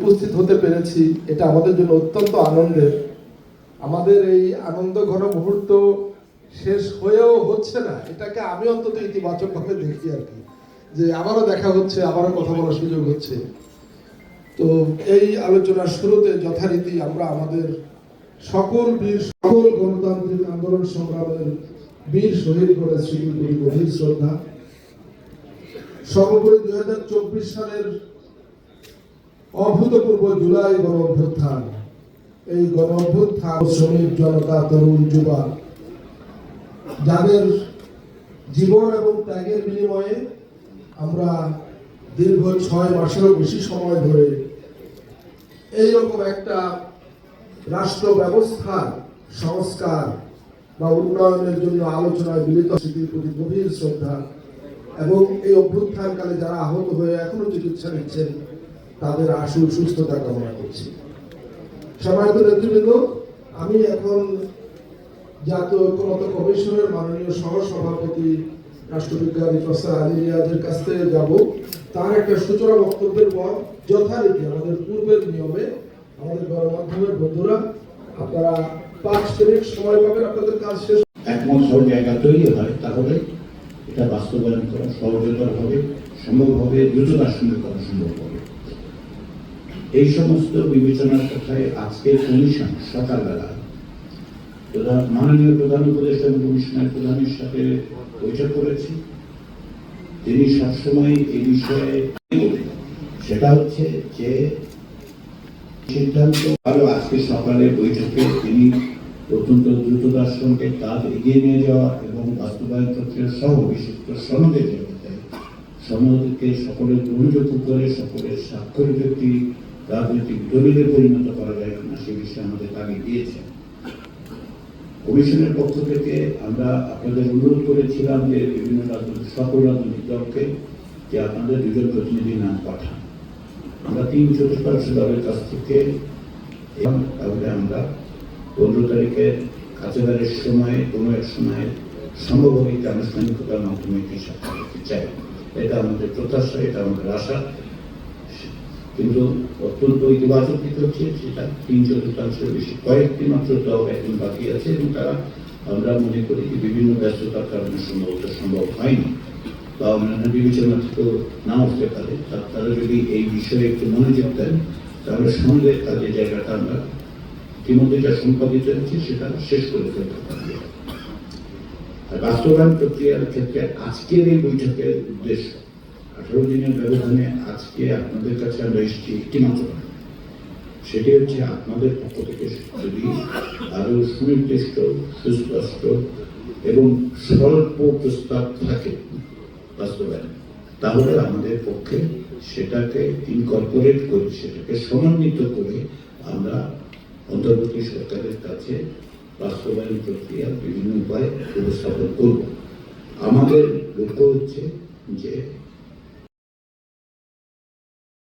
উপস্থিত হতে পেরেছি, এটা আমাদের জন্য অত্যন্ত আনন্দের। আমাদের এই আনন্দ ঘন মুহূর্ত শেষ হয়েও হচ্ছে না। এটাকে আমি অন্তত ইতিবাচক ভাবে দেখি আর কি, যে আবারও দেখা হচ্ছে, আবারও কথা বলার সুযোগ হচ্ছে। তো এই আলোচনার শুরুতে যথারীতি আমরা আমাদের সকল বীর, সকল গণতান্ত্রিক আন্দোলন সংগ্রামের বীর শহীদ করে স্মৃতি করি গভীর শ্রদ্ধা। সর্বোপরি দুই হাজার চব্বিশ সালের অভূতপূর্ব জুলাই গণ অভ্যুত্থান। এই গণ অভ্যুত্থান শ্রমিক জনতা, তরুণ যুবা যাদের জীবন এবং ত্যাগের বিনিময়ে আমরা দীর্ঘ ছয় মাসেরও বেশি সময় ধরে এইরকম একটা রাষ্ট্র ব্যবস্থার সংস্কার বা উন্নয়নের জন্য আলোচনায় মিলিত স্মৃতির প্রতি গভীর শ্রদ্ধা এবং এই অভ্যুত্থানকালে যারা আহত হয়ে এখনও চিকিৎসা নিচ্ছেন তাদের আশু সুস্থতা কামনা করছি। সম্মানিত নেতৃবৃন্দ, আমি এখন জাতীয় ঐক্যমত কমিশনের মাননীয় সহ সভাপতি রাষ্ট্রবিজ্ঞানী প্রফেসর আলী রিয়াজের কাছ থেকে যাব। তার একটা সূচনা বক্তব্যের পর যথারীতি আমাদের পূর্বের নিয়মে আমাদের গণমাধ্যমের বন্ধুরা, আপনারা পাঁচ মিনিট সময় পাবেন, আপনাদের কাজ শেষ। একমত সব জায়গা তৈরি হয় তাহলে এটা বাস্তবায়ন করা সহজতর হবে, সম্ভব হবে, দ্রুততার সঙ্গে করা সম্ভব হবে। এই সমস্ত বিবেচনার কথায় আজকের কমিশন সকালবেলা। প্রধান, মাননীয় প্রধান উপদেষ্টা কমিশনের প্রধানের সাথে বৈঠক করেছি। তিনি সবসময় এই বিষয়ে সেটা হচ্ছে যে, সিদ্ধান্ত আরও আজকে সকালে বৈঠকে তিনি অত্যন্ত দ্রুততার সঙ্গে কাজ এগিয়ে নিয়ে যাওয়া এবং বাস্তবায়ন প্রক্রিয়া সহ বিশিষ্ট সনদের জগতে সনদকে সকলের গ্রহণযোগ্য করে সকলের স্বাক্ষরিত একটি রাজনৈতিক দলিলে পরিণত করা যায় কিনা সে বিষয়ে আমাদের আগে দিয়েছেন। কমিশনের পক্ষ থেকে আমরা আপনাদের অনুরোধ করেছিলাম যে বিভিন্ন রাজনৈতিক, সকল রাজনৈতিক দলকে যে আপনাদের দুজন প্রতিনিধি নাম পাঠান। আমরা তিন চতুর্থাংশ দলের কাছ থেকে তাহলে আমরা পনেরো তারিখে কাছাকাছির সময়, কোনো এক সময় সম্ভব হবে একটি আনুষ্ঠানিকতার মাধ্যমে একটি সাক্ষাৎ করতে চাই। এটা আমাদের প্রত্যাশা, এটা আমাদের আশা। কিন্তু অত্যন্ত ইতিবাচক দিক হচ্ছে সেটা তিন চতুর্থাংশের বেশি। কয়েকটি মাত্র দল এখন বাকি আছে এবং তারা আমরা মনে করি যে বিভিন্ন ব্যস্ততার কারণে সম্ভবত সম্ভব হয়নি। বা অন্যান্য বিবেচনা তো না উঠতে পারে তারা যদি এই বিষয়ে একটু মনোযোগ দেন, তাহলে সঙ্গে তাদের জায়গাটা আমরা ইতিমধ্যে যা সম্পাদিত হয়েছে সেটা শেষ করে ফেলতে পারবে। আর বাস্তবায়ন প্রক্রিয়ার ক্ষেত্রে আজকের এই বৈঠকের উদ্দেশ্য আঠারো দিনের ব্যবধানে আজকে আপনাদের কাছে আমরা এসেছি একটি মাত্র সেটি হচ্ছে আপনাদের পক্ষ থেকে যদি আরও সুনির্দিষ্ট, সুস্পষ্ট এবং স্বল্প প্রস্তাব থাকে বাস্তবায়ন, তাহলে আমাদের পক্ষে সেটাকে ইনকর্পোরেট করে, সেটাকে সমন্বিত করে আমরা অন্তর্বর্তী সরকারের কাছে বাস্তবায়ন প্রক্রিয়া বিভিন্ন উপায়ে উপস্থাপন করব। আমাদের লক্ষ্য হচ্ছে যে